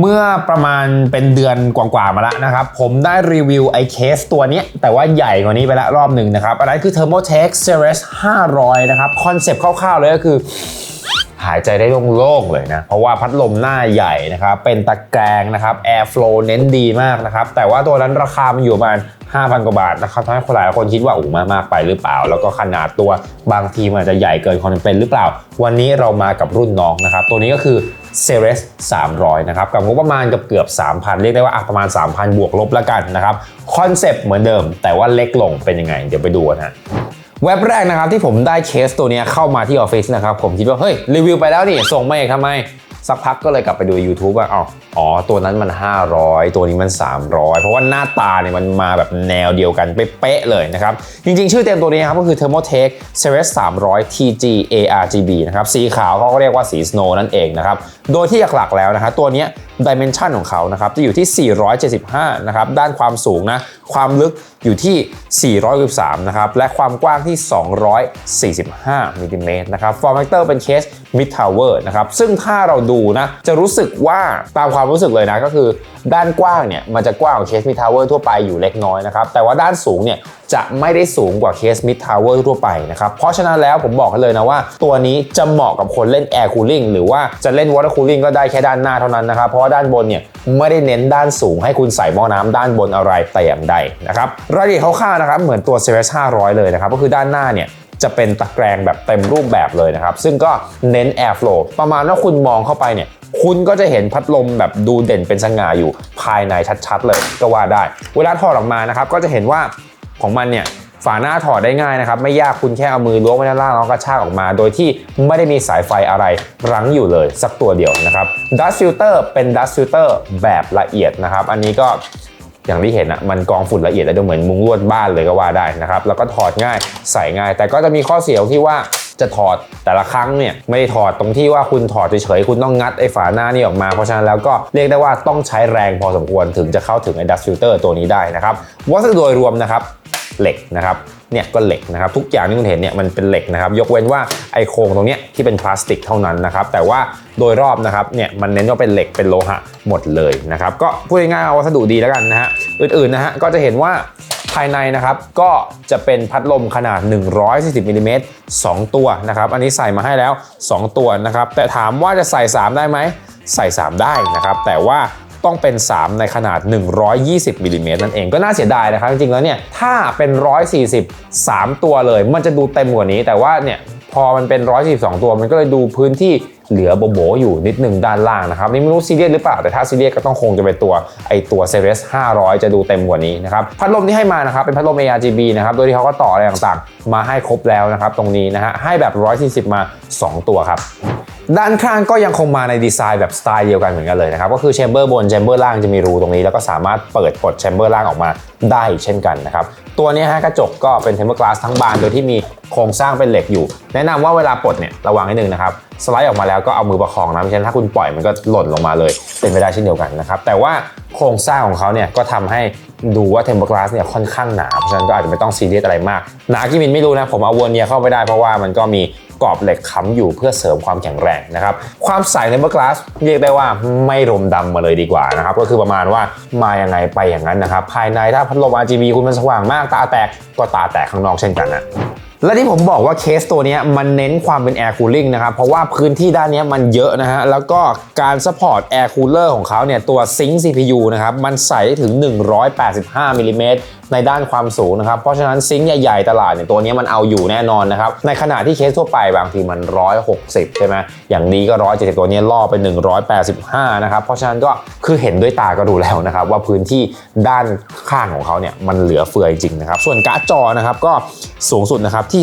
เมื่อประมาณเป็นเดือนกว่าๆมาแล้วนะครับ ผมได้รีวิวไอ้เคสตัวนี้ แต่ว่าใหญ่กว่านี้ไปละรอบหนึ่งนะครับ อันนั้นคือ Thermotech s e r e s 500 นะครับ คอนเซปต์คร่าวๆเลยก็คือ หายใจได้โล่งๆเลยนะ เพราะว่าพัดลมหน้าใหญ่นะครับ เป็นตะแกรงนะครับ Air Flow เน้นดีมากนะครับ แต่ว่าตัวนั้นราคามันอยู่ประมาณ 5,000 กว่าบาทนะครับทำให้คนหลายคนคิดว่าอู้มากมากไปหรือเปล่า แล้วก็ขนาดตัวบางทีมันอาจจะใหญ่เกินความจำเป็นหรือเปล่า วันนี้เรามากับรุ่นน้องนะครับ ตัวนี้ก็คือ Ceres 300 นะครับ กับงบประมาณกับเกือบ 3,000 เรียกได้ว่าประมาณ 3,000 บวกลบแล้วกันนะครับ คอนเซปต์เหมือนเดิม แต่ว่าเล็กลงเป็นยังไง เดี๋ยวไปดูกันฮะเว็บแรกนะครับที่ผมได้เคสตัวนี้เข้ามาที่ออฟฟิศนะครับ ผมคิดว่า เฮ้ย รีวิวไปแล้วนี่ ส่งมาอีกทำไม สักพักก็เลยกลับไปดู YouTube ว่าอ๋ออ๋อตัวนั้นมัน 500 ตัวนี้มัน 300 เพราะว่าหน้าตาเนี่ยมันมาแบบแนวเดียวกันเป๊ะเลยนะครับ จริงๆ ชื่อเต็มตัวนี้ครับก็คือ Thermotech s e r e s 300 TG ARGB นะครับสีขาวเขาก็เรียกว่าสี Snow นั่นเองนะครับ โดยที่หลักๆแล้วนะฮะตัวนี้เนี้ย Dimension ของเขานะครับจะอยู่ที่ 475 นะครับ ด้านความสูงนะ ความลึกอยู่ที่ 413 นะครับ และความกว้างที่ 245 มิลลิเมตรนะครับ Form Factor เป็นเคส Mid Tower นะครับ ซึ่งถ้าเราดูนะ จะรู้สึกว่าตามความรู้สึกเลยนะ ก็คือด้านกว้างเนี่ย มันจะกว้างกว่าเคส Mid Tower ทั่วไปอยู่เล็กน้อยนะครับ แต่ว่าด้านสูงเนี่ยจะไม่ได้สูงกว่าเคส Mid Tower ทั่วไปนะครับ เพราะฉะนั้นแล้วผมบอกกันเลยนะว่า ตัวนี้จะเหมาะกับคนเล่น Air Cooling หรือว่าจะเล่น Water Cooling ก็ได้แค่ด้านหน้าเท่านั้นนะครับเพราะว่าด้านบนเนี่ยไม่ได้เน้นด้านสูงให้คุณใส่หม้อน้ำด้านบนอะไรแต่อย่างใดนะครับรายละเอียดคร่าวๆนะครับเหมือนตัว Ceres 500 เลยนะครับก็คือด้านหน้าเนี่ยจะเป็นตะแกรงแบบเต็มรูปแบบเลยนะครับ ซึ่งก็เน้น air flow ประมาณว่าคุณมองเข้าไปเนี่ยคุณก็จะเห็นพัดลมแบบดูเด่นเป็นสง่าอยู่ภายในชัดๆเลยก็ว่าได้ เวลาถอดออกมานะครับก็จะเห็นว่าของมันเนี่ย ฝาหน้าถอดได้ง่ายนะครับ ไม่ยากคุณแค่เอามือล้วงไว้ด้านล่างแล้วก็ชากออกมา โดยที่ไม่ได้มีสายไฟอะไรรั้งอยู่เลย สักตัวเดียวนะครับ dust filter เป็น dust filter แบบละเอียดนะครับ อันนี้ก็อย่างที่เห็นอะมันกองฝุ่นละเอียดแล้วดูเหมือนมุ้งลวดบ้านเลยก็ว่าได้นะครับแล้วก็ถอดง่ายใส่ง่าย แต่ก็จะมีข้อเสียที่ว่าจะถอดแต่ละครั้งเนี่ยไม่ได้ถอดตรงที่ว่าคุณถอดเฉยๆคุณต้องงัดไอ้ฝาหน้านี่ออกมา เพราะฉะนั้นแล้วก็เรียกได้ว่าต้องใช้แรงพอสมควรถึงจะเข้าถึงไอ้ดัสฟิลเตอร์ตัวนี้ได้นะครับวัสดุโดยรวมนะครับ เหล็กนะครับเนี่ยก็เหล็กนะครับทุกอย่างที่คุณเห็นเนี่ยมันเป็นเหล็กนะครับ ยกเว้นว่าไอโครงตรงเนี้ยที่เป็นพลาสติกเท่านั้นนะครับ แต่ว่าโดยรอบนะครับเนี่ยมันเน้นว่าเป็นเหล็กเป็นโลหะหมดเลยนะครับก็พูดง่ายๆเอาวัสดุดีแล้วกันนะฮะอื่นๆนะฮะก็จะเห็นว่าภายในนะครับก็จะเป็นพัดลมขนาด 140มิลลิเมตร2ตัวนะครับ อันนี้ใส่มาให้แล้ว 2 ตัวนะครับ แต่ถามว่าจะใส่ 3 ได้ไหมใส่ 3 ได้นะครับ แต่ว่า ต้องเป็น 3 ในขนาด 120มิลลิเมตรนั่นเองก็น่าเสียดายนะครับจริงๆแล้วเนี่ยถ้าเป็น 140 3 ตัวเลย มันจะดูเต็มกว่านี้ แต่ว่าเนี่ยพอมันเป็น 142 ตัวมันก็เลยดูพื้นที่เหลือโบๆอยู่นิดหนึ่งด้านล่างนะครับนี่ไม่รู้ซีเรียสหรือเปล่า แต่ถ้าซีเรียสก็ต้องคงจะเป็นตัวไอตัว Ceres 500 จะดูเต็มกว่านี้นะครับพัดลมที่ให้มานะครับเป็นพัดลม ARGB นะครับโดยที่เขาก็ต่ออะไรต่างๆ มาให้ครบแล้วนะครับตรงนี้นะฮะให้แบบ 140 มา 2 ตัวครับ ด้านข้างก็ยังคงมาในดีไซน์แบบสไตล์เดียวกันเหมือนกันเลยนะครับ ก็คือแชมเบอร์บนแชมเบอร์ล่างจะมีรูตรงนี้ แล้วก็สามารถเปิดปลดแชมเบอร์ล่างออกมาได้เช่นกันนะครับ ตัวนี้ฮะกระจกก็เป็นเทมเปอร์กลาสทั้งบานโดยที่มีโครงสร้างเป็นเหล็กอยู่ แนะนำว่าเวลาปลดเนี่ยระวังนิดนึงนะครับสไลด์ออกมาแล้วก็เอามือประคองนะไม่ฉะนั้นถ้าคุณปล่อยมันก็หล่นลงมาเลย เป็นไปได้เช่นเดียวกันนะครับแต่ว่าโครงสร้างของเขาเนี่ยก็ทำให้ดูว่าเทมเปอร์กลาสเนี่ยค่อนข้างหนาเพราะฉะนั้นก็อาจจะไม่ต้องซีเรียสอะไรมากหนากี่มิลไม่รู้นะผมเอาวนเนียเข้าไปได้เพราะว่ามันก็มี กรอบเหล็กค้ำอยู่เพื่อเสริมความแข็งแรงนะครับ ความใสเทมเปอร์กลาสเรียกได้ว่าไม่รมดำมาเลยดีกว่านะครับ ก็คือประมาณว่ามาอย่างไงไปอย่างนั้นนะครับ ภายในถ้าพัดลม RGB คุณมันสว่างมากตาแตกก็ตาแตกข้างนอกเช่นกันนะและที่ผมบอกว่าเคสตัวนี้มันเน้นความเป็น Air Cooling นะครับ เพราะว่าพื้นที่ด้านนี้มันเยอะนะฮะ แล้วก็การ support Air Cooler ของเขาเนี่ย ตัว Sync CPU นะครับ มันใส่ได้ถึง 185มิลลิเมตร ในด้านความสูงนะครับ เพราะฉะนั้นซิงค์ใหญ่ๆตลาดเนี่ยตัวนี้มันเอาอยู่แน่นอนนะครับ ในขณะที่เคสทั่วไปบางทีมัน 160 ใช่ไหมอย่างดีก็ 170 ตัวนี้ล่อไป 185 นะครับ เพราะฉะนั้นก็คือเห็นด้วยตาก็ดูแล้วนะครับ ว่าพื้นที่ด้านข้างของเขาเนี่ยมันเหลือเฟือจริงนะครับ ส่วนการ์ดจอนะครับก็สูงสุดนะครับที่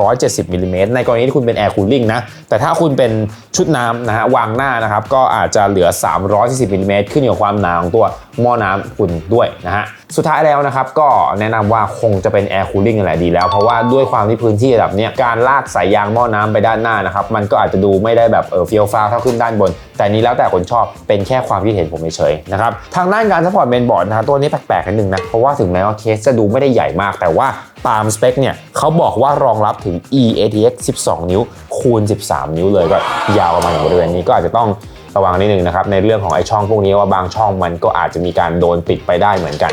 370มิลลิเมตรในกรณีที่คุณเป็น Air Cooling นะ แต่ถ้าคุณเป็นชุดน้ำนะฮะวางหน้านะครับ ก็อาจจะเหลือ 340มิลิเมตรขึ้นอยู่กับความหนาของตัวหม้อน้ำคุณด้วยนะฮะ สุดท้ายแล้วนะครับก็แนะนำว่าคงจะเป็น Air Cooling นั่นแหละดีแล้ว เพราะว่าด้วยความที่พื้นที่ระดับเนี้ยการลากสายยางหม้อน้ำไปด้านหน้านะครับมันก็อาจจะดูไม่ได้แบบเออเฟี้ยวฟ้าเท่าขึ้นด้านบน แต่นี้แล้วแต่คนชอบเป็นแค่ความคิดเห็นผมเฉยๆนะครับทางด้านการซัพพอร์ตเมนบอร์ดนะครับตัวนี้แปลกๆกันหนึ่งนะเพราะว่าถึงแม้ว่าเคสจะดูไม่ได้ใหญ่มาก แต่ว่าตามสเปคเนี่ยเขาบอกว่ารองรับถึง eATX 12 นิ้วคูณ 13 นิ้วเลยก็ยาวประมาณอย่างบริเวณนี้ก็อาจจะต้องระวังนิดนึงนะครับในเรื่องของไอช่องพวกนี้ว่าบางช่องมันก็อาจจะมีการโดนปิดไปได้เหมือนกัน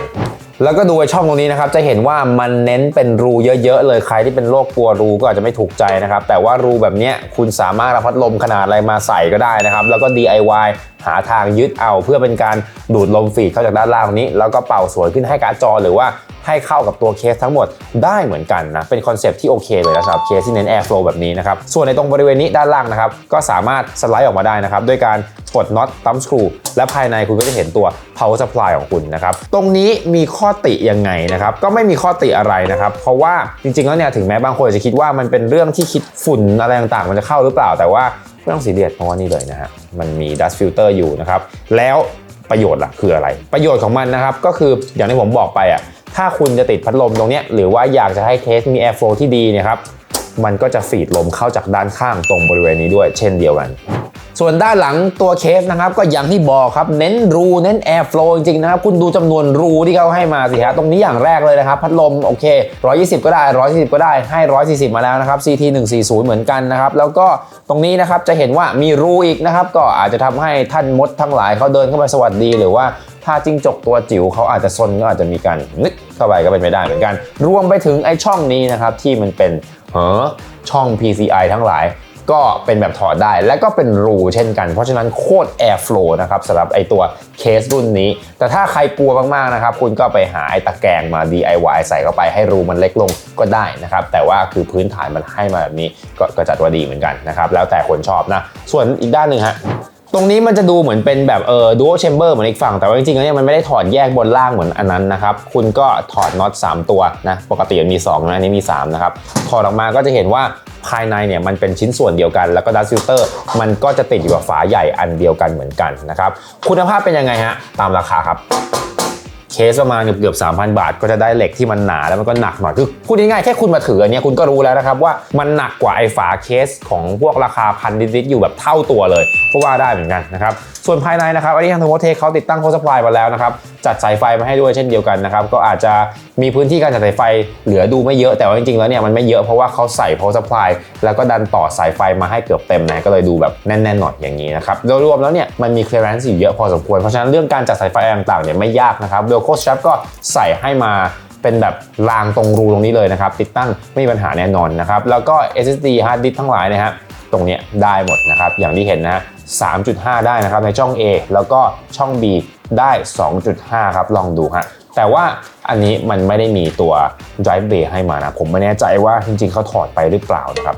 แล้วก็ดูไอ้ช่องตรงนี้นะครับ จะเห็นว่ามันเน้นเป็นรูเยอะๆเลยใครที่เป็นโรคกลัวรูก็อาจจะไม่ถูกใจนะครับ แต่ว่ารูแบบนี้คุณสามารถรับพัดลมขนาดอะไรมาใส่ก็ได้นะครับ แล้วก็ DIY หาทางยึดเอาเพื่อเป็นการดูดลมฝีดเข้าจากด้านล่างนี้ แล้วก็เป่าสวยขึ้นให้การ์ดจอหรือว่า ให้เข้ากับตัวเคสทั้งหมดได้เหมือนกันนะเป็นคอนเซปที่โอเคเลยนะสำหรับเคสที่เน้น airflow แบบนี้นะครับส่วนในตรงบริเวณนี้ด้านล่างนะครับก็สามารถสไลด์ออกมาได้นะครับด้วยการกดน็อตตั้มสกรูและภายในคุณก็จะเห็นตัว power supply ของคุณนะครับตรงนี้มีข้อติยังไงนะครับก็ไม่มีข้อติอะไรนะครับเพราะว่าจริงๆแล้วเนี่ยถึงแม้บางคนจะคิดว่ามันเป็นเรื่องที่คิดฝุ่นอะไรต่างๆ มันจะเข้าหรือเปล่า แต่ว่าไม่ต้องสีเรียสเพราะว่านี่เลยนะฮะมันมี dust filter อยู่นะครับแล้วประโยชน์ล่ะคืออะไร ประโยชน์ของมันนะครับก็คืออย่างที่ผมบอกไปอะ ถ้าคุณจะติดพัดลมตรงนี้หรือว่าอยากจะให้เคสมี airflow ที่ดีเนะครับมันก็จะฟีดลมเข้าจากด้านข้างตรงบริเวณนี้ด้วย เช่นเดียวกัน ส่วนด้านหลังตัวเคสนะครับ ก็อย่างที่บอกครับ เน้นรูเน้น air flow จริงๆนะครับ คุณดูจำนวนรูที่เขาให้มาสิฮะตรงนี้อย่างแรกเลยนะครับ พัดลมโอเค 120 ก็ได้ 140 ก็ได้ให้ 140 มาแล้วนะครับ CT 140 เหมือนกันนะครับ แล้วก็ตรงนี้นะครับจะเห็นว่ามีรูอีกนะครับ ก็อาจจะทำให้ท่านมดทั้งหลายเขาเดินเข้าไปสวัสดีหรือว่า ถ้าจิ้งจกตัวจิ๋วเขาอาจจะซนก็อาจจะมีการนึกเข้าไปก็เป็นไปได้เหมือนกัน รวมไปถึงไอ้ช่องนี้นะครับที่มันเป็นเออช่อง PCI ทั้งหลายก็เป็นแบบถอดได้และก็เป็นรูเช่นกัน เพราะฉะนั้นโคตร air flow นะครับสำหรับไอตัวเคสรุ่นนี้ แต่ถ้าใครกลัวมากๆนะครับ คุณก็ไปหาไอตะแกรงมา DIY ใส่เข้าไปให้รูมันเล็กลงก็ได้นะครับ แต่ว่าคือพื้นฐานมันให้มาแบบนี้ก็ก็จัดว่าดีเหมือนกันนะครับ แล้วแต่คนชอบนะ ส่วนอีกด้านหนึ่งฮะ ตรงนี้มันจะดูเหมือนเป็นแบบเออดูโอเชมเบอร์เหมือนอีกฝั่ง แต่ว่าจริงๆแล้วเนี่ยมันไม่ได้ถอดแยกบนล่างเหมือนอันนั้นนะครับ คุณก็ถอดน็อต3 ตัวนะปกติมันมี2นะอันนี้มี3นะครับถอดออกมาก็จะเห็นว่าภายในเนี่ยมันเป็นชิ้นส่วนเดียวกัน แล้วก็ดัสซิลเตอร์มันก็จะติดอยู่กับฝาใหญ่อันเดียวกันเหมือนกันนะครับคุณภาพเป็นยังไงฮะตามราคาครับ เคสประมาณเกือบเกือบ3,000บาท ก็จะได้เหล็กที่มันหนาแล้วมันก็หนักหน่อยคือพูดง่ายๆแค่คุณมาถืออันนี้คุณก็รู้แล้วนะครับว่ามันหนักกว่าไอ้ฝาเคสของพวกราคาพันลิตรอยู่แบบเท่าตัวเลยก็ว่าได้เหมือนกันนะครับส่วนภายในนะครับอันนี้ทางโทโมเทคเขาติดตั้งโคสปายมาแล้วนะครับ จัดสายไฟมาให้ด้วยเช่นเดียวกันนะครับก็อาจจะมีพื้นที่การจัดสายไฟเหลือดูไม่เยอะแต่ว่าจริงๆแล้วเนี่ยมันไม่เยอะเพราะว่าเขาใส่ power supply แล้วก็ดันต่อสายไฟมาให้เกือบเต็มนะก็เลยดูแบบแน่นๆหน่อยอย่างนี้นะครับโดยรวมแล้วเนี่ยมันมี clearance อยู่เยอะพอสมควรเพราะฉะนั้นเรื่องการจัดสายไฟต่างๆเนี่ยไม่ยากนะครับ Velcro strap ก็ใส่ให้มาเป็นแบบรางตรงรูตรงนี้เลยนะครับ ติดตั้งไม่มีปัญหาแน่นอนนะครับ แล้วก็ SSD hard disk ทั้งหลายนะฮะตรงเนี้ยได้หมดนะครับ อย่างที่เห็นนะ3.5 ได้นะครับในช่อง A แล้วก็ช่อง B ได้ 2.5 ครับลองดูฮะแต่ว่าอันนี้มันไม่ได้มีตัว drive bay ให้มานะ ผมไม่แน่ใจว่าจริงๆเขาถอดไปหรือเปล่านะครับ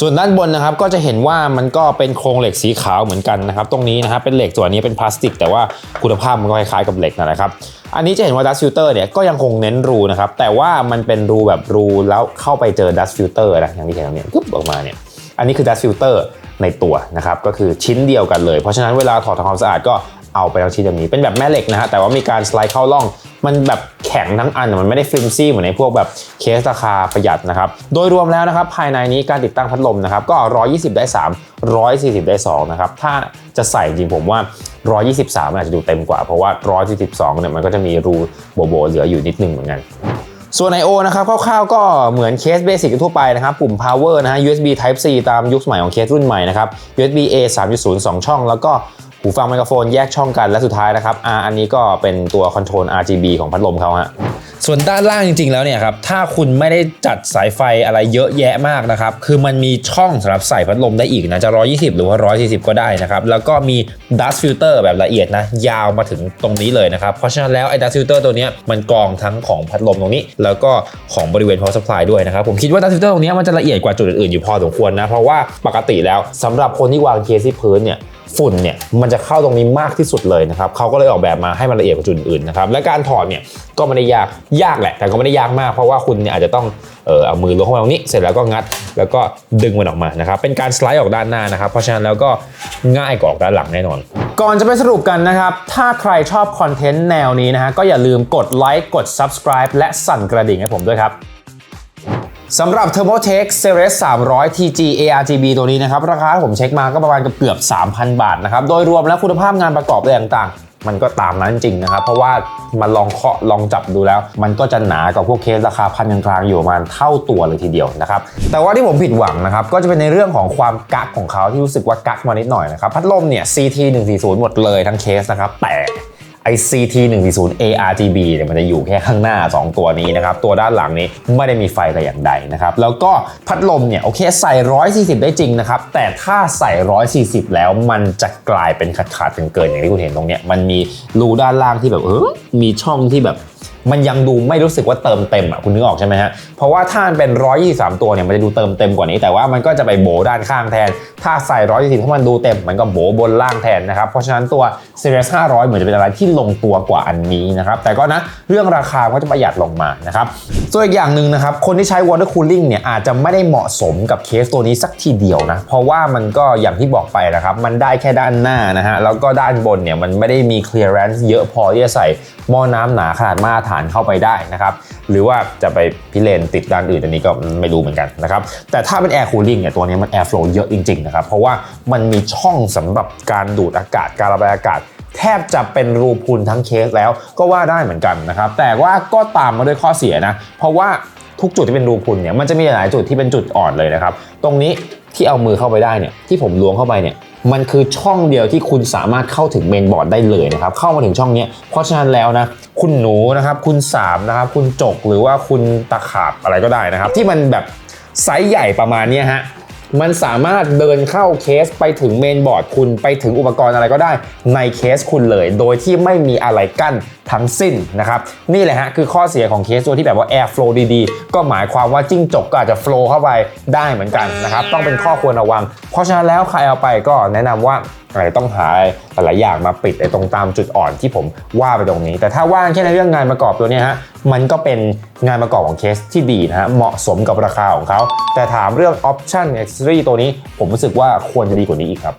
ส่วนด้านบนนะครับก็จะเห็นว่ามันก็เป็นโครงเหล็กสีขาวเหมือนกันนะครับตรงนี้นะครับเป็นเหล็กส่วนนี้เป็นพลาสติก แต่ว่าคุณภาพมันก็คล้ายๆกับเหล็กนะครับอันนี้จะเห็นว่า dust filter เนี่ยก็ยังคงเน้นรูนะครับแต่ว่ามันเป็นรูแบบรูแล้วเข้าไปเจอ dust filter นะอย่างที่เห็นตรงนี้ปุ๊บออกมาเนี่ยอันนี้คือ dust filter ในตัวนะครับก็คือชิ้นเดียวกันเลย เพราะฉะนั้นเวลาถอดทำความสะอาดก็ เอาไปทั้งชิ้นแบบนี้ เป็นแบบแม่เหล็กนะฮะแต่ว่ามีการสไลด์เข้าร่อง มันแบบแข็งทั้งอันมันไม่ได้ฟลิมซี่เหมือนในพวกแบบเคสราคาประหยัดนะครับโดยรวมแล้วนะครับภายในนี้การติดตั้งพัดลมนะครับก็ 120 ได้ 3 140 ได้2นะครับถ้าจะใส่จริงผมว่า 123 มันอาจจะดูเต็มกว่า เพราะว่า 142 เนี่ยมันก็จะมีรูโบโบเหลืออยู่นิดนึงเหมือนกันส่วน I/O นะครับคร่าวๆก็เหมือนเคสเบสิกทั่วไปนะครับ ปุ่ม power นะฮะ USB Type C ตามยุคสมัยของเคสรุ่นใหม่นะครับ USB A 3.0 2 ช่อง แล้วก็ หูฟังไมโครโฟนแยกช่องกันและสุดท้ายนะครับ R อันนี้ก็เป็นตัวคอนโทรล RGB ของพัดลมเขาฮะส่วนด้านล่างจริงๆ แล้วเนี่ยครับถ้าคุณไม่ได้จัดสายไฟอะไรเยอะแยะมากนะครับ คือมันมีช่องสำหรับใส่พัดลมได้อีกนะจะ 120 หรือว่า 140 ก็ได้นะครับ แล้วก็มี dust filter แบบละเอียดนะ ยาวมาถึงตรงนี้เลยนะครับ เพราะฉะนั้นแล้วไอ้ dust filter ตัวนี้มันกรองทั้งของพัดลมตรงนี้ แล้วก็ของบริเวณ power supply ด้วยนะครับ ผมคิดว่า dust filter ตรงนี้มันจะละเอียดกว่าจุดอื่นๆอยู่พอสมควรนะเพราะว่าปกติแล้วสำหรับคนที่วางเคสที่พื้นเนี่ย ฝุ่นเนี่ยมันจะเข้าตรงนี้มากที่สุดเลยนะครับเขาก็เลยออกแบบมาให้มันละเอียดกว่าจุดอื่นๆนะครับและการถอดเนี่ยก็ไม่ได้ยากยากแหละ แต่ก็ไม่ได้ยากมากเพราะว่าคุณเนี่ยอาจจะต้องเออเอามือลงเข้ามาตรงนี้เสร็จแล้วก็งัด แล้วก็ดึงมันออกมานะครับเป็นการสไลด์ออกด้านหน้านะครับ เพราะฉะนั้นแล้วก็ง่ายกว่าออกด้านหลังแน่นอน ก่อนจะไปสรุปกันนะครับ ถ้าใครชอบคอนเทนต์แนวนี้นะฮะก็อย่าลืมกดไลค์กด subscribe และสั่นกระดิ่งให้ผมด้วยครับ สำหรับ ThermoTech Ceres 300 TG ARGB ตัวนี้นะครับ ราคาที่ผมเช็คมาก็ประมาณเกือบ 3,000 บาทนะครับ โดยรวมแล้วคุณภาพงานประกอบอะไรต่างๆ มันก็ตามนั้นจริงนะครับ เพราะว่ามาลองเคาะลองจับดูแล้ว มันก็จะหนากว่าพวกเคสราคาพันกลางๆอยู่ประมาณเท่าตัวเลยทีเดียวนะครับ แต่ว่าที่ผมผิดหวังนะครับ ก็จะเป็นในเรื่องของความกักของเขาที่รู้สึกว่ากักมานิดหน่อยนะครับ พัดลมเนี่ย CT 140หมดเลยทั้งเคสนะครับแต่ ไอ CT 140 ARGB เนี่ยมันจะอยู่แค่ข้างหน้า 2 ตัวนี้นะครับ ตัวด้านหลังนี้ไม่ได้มีไฟแต่อย่างใดนะครับ แล้วก็พัดลมเนี่ยโอเคใส่ 140 ได้จริงนะครับ แต่ถ้าใส่ 140 แล้วมันจะกลายเป็นขาดขาดๆเกินๆอย่างที่คุณเห็นตรงเนี้ยมันมีรูด้านล่างที่แบบเออมีช่องที่แบบ มันยังดูไม่รู้สึกว่าเติมเต็มอะคุณนึกออกใช่ไหมฮะ เพราะว่าถ้ามันเป็น 123 ตัวเนี่ยมันจะดูเติมเต็มกว่านี้ แต่ว่ามันก็จะไปโบด้านข้างแทน ถ้าใส่120ถ้ามันดูเต็ม มันก็โบบนล่างแทนนะครับ เพราะฉะนั้นตัว Series 500 เหมือนจะเป็นอะไรที่ลงตัวกว่าอันนี้นะครับ แต่ก็นะเรื่องราคาก็จะประหยัดลงมานะครับ ส่วนอีกอย่างหนึ่งนะครับคนที่ใช้ water cooling เนี่ยอาจจะไม่ได้เหมาะสมกับเคสตัวนี้สักทีเดียวนะ เพราะว่ามันก็อย่างที่บอกไปนะครับมันได้แค่ด้านหน้านะฮะแล้วก็ด้านบนเนี่ยมันไม่ได้มี clearance เยอะพอที่จะใส่หม้อน้ำหนาขนาดมาตรฐานเข้าไปได้นะครับ หรือว่าจะไปพิเรนติดด้านอื่นอันนี้ก็ไม่รู้เหมือนกันนะครับ แต่ถ้าเป็น air cooling เนี่ยตัวนี้มัน air flow เยอะจริงๆนะครับ เพราะว่ามันมีช่องสำหรับการดูดอากาศการระบายอากาศแทบจะเป็นรูพุนทั้งเคสแล้วก็ว่าได้เหมือนกันนะครับ แต่ว่าก็ตามมาด้วยข้อเสียนะ เพราะว่าทุกจุดที่เป็นรูพุนเนี่ยมันจะมีหลายจุดที่เป็นจุดอ่อนเลยนะครับ ตรงนี้ที่เอามือเข้าไปได้เนี่ยที่ผมล้วงเข้าไปเนี่ย มันคือช่องเดียวที่คุณสามารถเข้าถึงเมนบอร์ดได้เลยนะครับ เข้ามาถึงช่องนี้ เพราะฉะนั้นแล้วนะ คุณหนูนะครับ คุณสามนะครับ คุณจกหรือว่าคุณตะขาบอะไรก็ได้นะครับ ที่มันแบบไซส์ใหญ่ประมาณนี้ฮะ มันสามารถเดินเข้าเคสไปถึงเมนบอร์ดคุณไปถึงอุปกรณ์อะไรก็ได้ในเคสคุณเลย โดยที่ไม่มีอะไรกั้นทั้งสิ้นนะครับ นี่แหละฮะคือข้อเสียของเคสตัวที่แบบว่า air flow ดีๆ ก็หมายความว่าจิ้งจกก็อาจจะ flow เข้าไปได้เหมือนกันนะครับ ต้องเป็นข้อควรระวัง เพราะฉะนั้นแล้วใครเอาไปก็แนะนำว่า อาจจะต้องหาหลายอย่างมาปิดไอ้ตรงตามจุดอ่อนที่ผมว่าไปตรงนี้ แต่ถ้าว่างแค่ในเรื่องงานประกอบตัวเนี้ยฮะมันก็เป็นงานประกอบของเคสที่ดีนะฮะเหมาะสมกับราคาของเขาแต่ถามเรื่องออปชั่น accessory ตัวนี้ ผมรู้สึกว่าควรจะดีกว่านี้อีกครับ